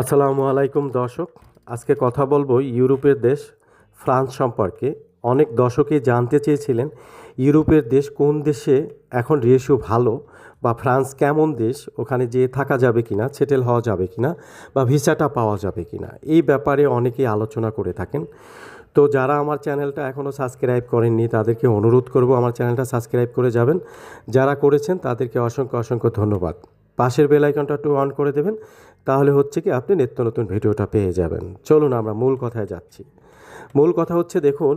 আসসালামু আলাইকুম দর্শক। আজকে কথা বলব ইউরোপের দেশ ফ্রান্স সম্পর্কে। অনেক দর্শকই জানতে চেয়েছিলেন ইউরোপের দেশ কোন দেশে এখন রেশিও ভালো বা ফ্রান্স কেমন দেশ, ওখানে যেয়ে থাকা যাবে কি না সেটেল হওয়া যাবে কি না বা ভিসাটা পাওয়া যাবে কি না এই ব্যাপারে অনেকেই আলোচনা করে থাকেন। তো যারা আমার চ্যানেলটা এখনও সাবস্ক্রাইব করেননি, তাদেরকে অনুরোধ করব আমার চ্যানেলটা সাবস্ক্রাইব করে যাবেন। যারা করেছেন, তাদেরকে অসংখ্য অসংখ্য ধন্যবাদ। পাশের বেল আইকনটা একটু অন করে দেবেন। তাহলে হচ্ছে কি আপনি নিত্য নতুন ভিডিওটা পেয়ে যাবেন। চলুন আমরা মূল কথায় যাচ্ছি। মূল কথা হচ্ছে দেখুন,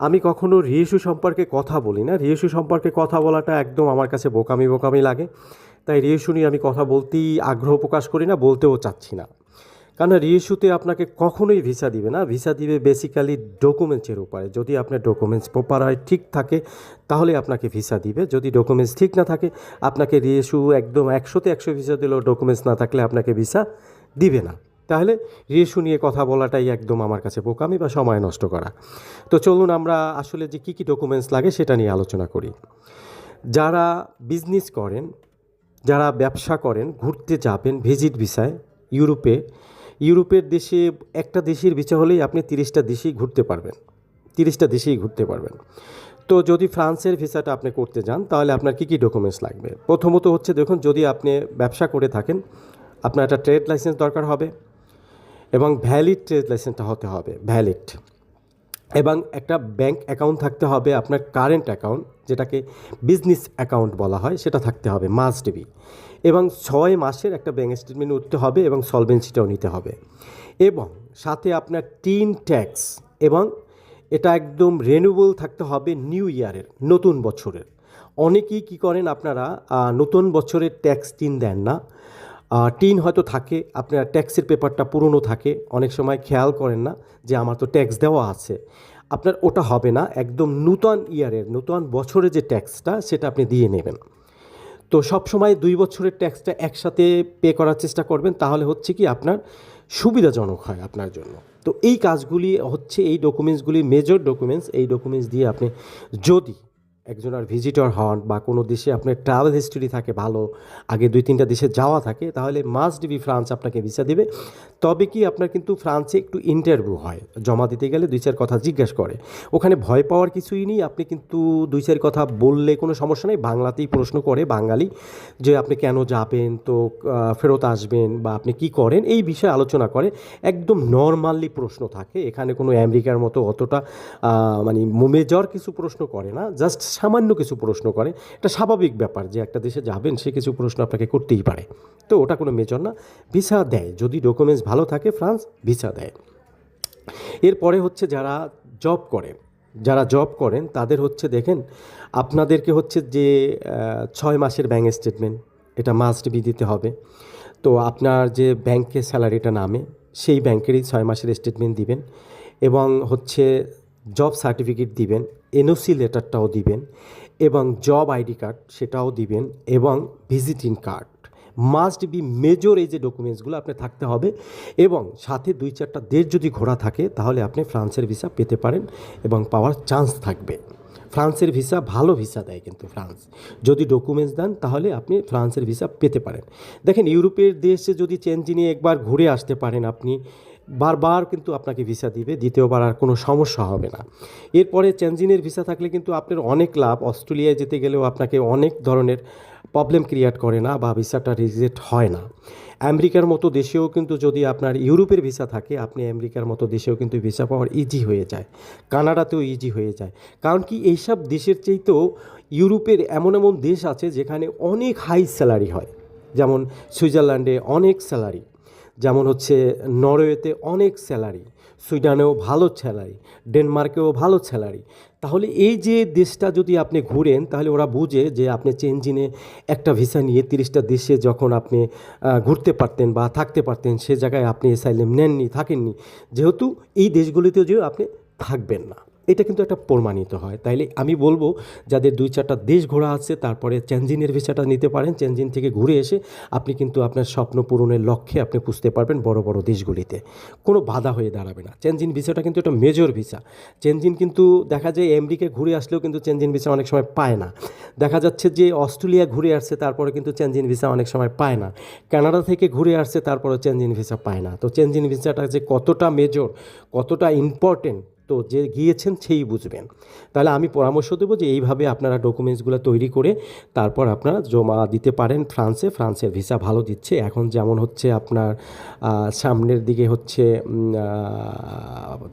আমি কখনো রিয়েশু সম্পর্কে কথা বলি না। রিয়েসু সম্পর্কে কথা বলাটা একদম আমার কাছে বোকামি বোকামি লাগে। তাই রিয়েশু নিয়ে আমি কথা বলতেই আগ্রহ প্রকাশ করি না, বলতেও চাচ্ছি না। কারণ রিয়েসুতে আপনাকে কখনোই ভিসা দিবে না। ভিসা দিবে বেসিক্যালি ডকুমেন্টসের উপরে। যদি আপনার ডকুমেন্টস প্রপার হয়, ঠিক থাকে, তাহলে আপনাকে ভিসা দিবে। যদি ডকুমেন্টস ঠিক না থাকে, আপনাকে রিয়েসু একদম একশোতে একশো ভিসা দিলেও ডকুমেন্টস না থাকলে আপনাকে ভিসা দিবে না। তাহলে রিয়েসু নিয়ে কথা বলাটাই একদম আমার কাছে বোকামি বা সময় নষ্ট করা। তো চলুন আমরা আসলে যে কী কী ডকুমেন্টস লাগে সেটা নিয়ে আলোচনা করি। যারা বিজনেস করেন, যারা ব্যবসা করেন, ঘুরতে যাবেন ভিজিট ভিসায় ইউরোপে ইউরোপের দেশে একটা দেশের ভিসা হলেই আপনি তিরিশটা দেশেই ঘুরতে পারবেন। তিরিশটা দেশেই ঘুরতে পারবেন। তো যদি ফ্রান্সের ভিসাটা আপনি করতে যান, তাহলে আপনার কী কী ডকুমেন্টস লাগবে? প্রথমত হচ্ছে দেখুন, যদি আপনি ব্যবসা করে থাকেন, আপনার একটা ট্রেড লাইসেন্স দরকার হবে এবং ভ্যালিড ট্রেড লাইসেন্সটা হতে হবে, ভ্যালিড। এবং একটা ব্যাংক অ্যাকাউন্ট থাকতে হবে, আপনার কারেন্ট অ্যাকাউন্ট যেটাকে বিজনেস অ্যাকাউন্ট বলা হয়, সেটা থাকতে হবে মাস্ট বি এবং ছয় মাসের একটা ব্যাঙ্ক স্টেটমেন্ট উঠতে হবে এবং সলভেন্সিটাও নিতে হবে। এবং সাথে আপনার টিন ট্যাক্স এবং এটা একদম রেনুয়েবল থাকতে হবে নিউ ইয়ারের নতুন বছরের। অনেকেই কী করেন আপনারা নতুন বছরের ট্যাক্স টিন দেন না। টিন হয়তো থাকে, আপনার ট্যাক্সের পেপারটা পুরনো থাকে, অনেক সময় খেয়াল করেন না যে আমার তো ট্যাক্স দেওয়া আছে। আপনার ওটা হবে না, একদম নূতন ইয়ারের, নূতন বছরের যে ট্যাক্সটা, সেটা আপনি দিয়ে নেবেন। তো সব সময় দুই বছরের ট্যাক্সটা একসাথে পে করার চেষ্টা করবেন, তাহলে হচ্ছে কি আপনার সুবিধাজনক হয় আপনার জন্য। তো এই কাজগুলি হচ্ছে, এই ডকুমেন্টসগুলি মেজর ডকুমেন্টস এই ডকুমেন্টস দিয়ে আপনি যদি একজন আর ভিজিটর হন বা কোনো দেশে আপনার ট্রাভেল হিস্ট্রি থাকে ভালো, আগে দুই তিনটা দেশে যাওয়া থাকে, তাহলে মাস্ট বি ফ্রান্স আপনাকে ভিসা দেবে। তবে কি আপনার কিন্তু ফ্রান্সে একটু ইন্টারভিউ হয়, জমা দিতে গেলে দুই চার কথা জিজ্ঞেস করে। ওখানে ভয় পাওয়ার কিছুই নেই, আপনি কিন্তু দুই চার কথা বললে কোনো সমস্যা নেই, বাংলাতেই প্রশ্ন করে বাঙালি যে আপনি কেন যাবেন, তো ফেরত আসবেন বা আপনি কি করেন, এই বিষয়ে আলোচনা করে। একদম নর্মালি প্রশ্ন থাকে, এখানে কোনো আমেরিকার মতো অতটা মানে মেজর কিছু প্রশ্ন করে না জাস্ট সামান্য কিছু প্রশ্ন করে। এটা স্বাভাবিক ব্যাপার যে একটা দেশে যাবেন, সে কিছু প্রশ্ন আপনাকে করতেই পারে। তো ওটা কোনো মেজর না। ভিসা দেয়। যদি ডকুমেন্টস ভালো থাকে ফ্রান্স ভিসা দেয়। এরপরে হচ্ছে যারা জব করেন যারা জব করেন, তাদের হচ্ছে দেখেন, আপনাদেরকে হচ্ছে যে ছয় মাসের ব্যাঙ্ক স্টেটমেন্ট এটা মাস্ট বি দিতে হবে। তো আপনার যে ব্যাংকে স্যালারিটা নামে, সেই ব্যাংকেরই ছয় মাসের স্টেটমেন্ট দিবেন। এবং হচ্ছে জব সার্টিফিকেট দিবেন এনওসি লেটারটাও দিবেন এবং জব আইডি কার্ড সেটাও দিবেন এবং visiting card. Must be major এই যে ডকুমেন্টসগুলো আপনি থাকতে হবে এবং সাথে দুই চারটা দেশ যদি ঘোরা থাকে, তাহলে আপনি ফ্রান্সের ভিসা পেতে পারেন এবং পাওয়ার চান্স থাকবে। ফ্রান্সের ভিসা ভালো ভিসা দেয় কিন্তু ফ্রান্স। যদি ডকুমেন্টস দেন, তাহলে আপনি ফ্রান্সের ভিসা পেতে পারেন। দেখেন, ইউরোপের দেশে যদি চেঞ্জি নিয়ে একবার ঘুরে আসতে পারেন আপনি বারবার কিন্তু আপনাকে ভিসা দিবে, দ্বিতীয়বার আর কোনো সমস্যা হবে না। এরপরে চেঞ্জিনের ভিসা থাকলে কিন্তু আপনার অনেক লাভ, অস্ট্রেলিয়ায় যেতে গেলেও আপনাকে অনেক ধরনের প্রবলেম ক্রিয়েট করে না বা ভিসাটা রিজেক্ট হয় না। আমেরিকার মতো দেশেও কিন্তু যদি আপনার ইউরোপের ভিসা থাকে, আপনি আমেরিকার মতো দেশেও কিন্তু ভিসা পাওয়ার ইজি হয়ে যায়। কানাডাতেও ইজি হয়ে যায়। কারণ কি এইসব দেশের চাইতেও ইউরোপের এমন এমন দেশ আছে যেখানে অনেক হাই স্যালারি হয়। যেমন সুইজারল্যান্ডে অনেক স্যালারি যেমন হচ্ছে নরওয়েতে অনেক স্যালারি, সুইডানেও ভালো স্যালারি, ডেনমার্কেও ভালো স্যালারি। তাহলে এই যে দেশটা যদি আপনি ঘুরেন, তাহলে ওরা বুঝে যে আপনি চেঞ্জিনে একটা ভিসা নিয়ে তিরিশটা দেশে যখন আপনি ঘুরতে পারতেন বা থাকতে পারতেন, সে জায়গায় আপনি অ্যাসাইলেম নেননি, থাকেননি, যেহেতু এই দেশগুলিতে যে আপনি থাকবেন না। এটা কিন্তু একটা প্রমাণিত হয়। তাইলে আমি বলব, যাদের দুই চারটা দেশ ঘোরা আছে, তারপরে চেঞ্জিনের ভিসাটা নিতে পারেন চেঞ্জিন থেকে ঘুরে এসে আপনি কিন্তু আপনার স্বপ্ন পূরণের লক্ষ্যে আপনি পুষতে পারবেন বড় বড় দেশগুলিতে। কোনো বাধা হয়ে দাঁড়াবে না। চেঞ্জিন ভিসাটা কিন্তু একটা মেজর ভিসা চেঞ্জিন কিন্তু দেখা যায় আমেরিকা ঘুরে আসলেও কিন্তু চেঞ্জিন ভিসা অনেক সময় পায় না। দেখা যাচ্ছে যে অস্ট্রেলিয়া ঘুরে আসছে, তারপরে কিন্তু চেঞ্জিন ভিসা অনেক সময় পায় না। কানাডা থেকে ঘুরে আসছে তারপরে চেঞ্জিন ভিসা পায় না। তো চেঞ্জিন ভিসাটা যে কতটা মেজর কতটা ইম্পর্টেন্ট তো যে গিয়েছেন সেই বুঝবেন। তাহলে আমি পরামর্শ দেবো যে এইভাবে আপনারা ডকুমেন্টসগুলো তৈরি করে তারপর আপনারা জমা দিতে পারেন ফ্রান্সে। ফ্রান্সের ভিসা ভালো দিচ্ছে। এখন যেমন হচ্ছে আপনার সামনের দিকে হচ্ছে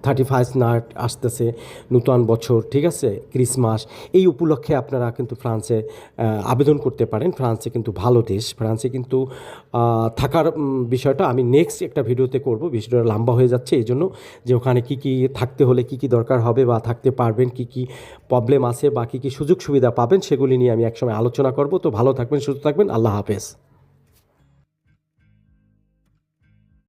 থার্টি ফার্স্ট নাইট আসতেছে নূতন বছর, ঠিক আছে? ক্রিসমাস। এই উপলক্ষে আপনারা কিন্তু ফ্রান্সে আবেদন করতে পারেন। ফ্রান্সে কিন্তু ভালো দেশ। ফ্রান্সে কিন্তু থাকার বিষয়টা আমি নেক্সট একটা ভিডিওতে করব। ভিডিওটা লম্বা হয়ে যাচ্ছে। এই জন্য যে ওখানে কী কী থাকতে হলে কী কী দরকার হবে বা থাকতে পারবেন, কি কি প্রবলেম আছে বা কী কী সুযোগ সুবিধা পাবেন, সেগুলি নিয়ে আমি একসময় আলোচনা করব। তো ভালো থাকবেন, সুস্থ থাকবেন, আল্লাহ হাফেজ।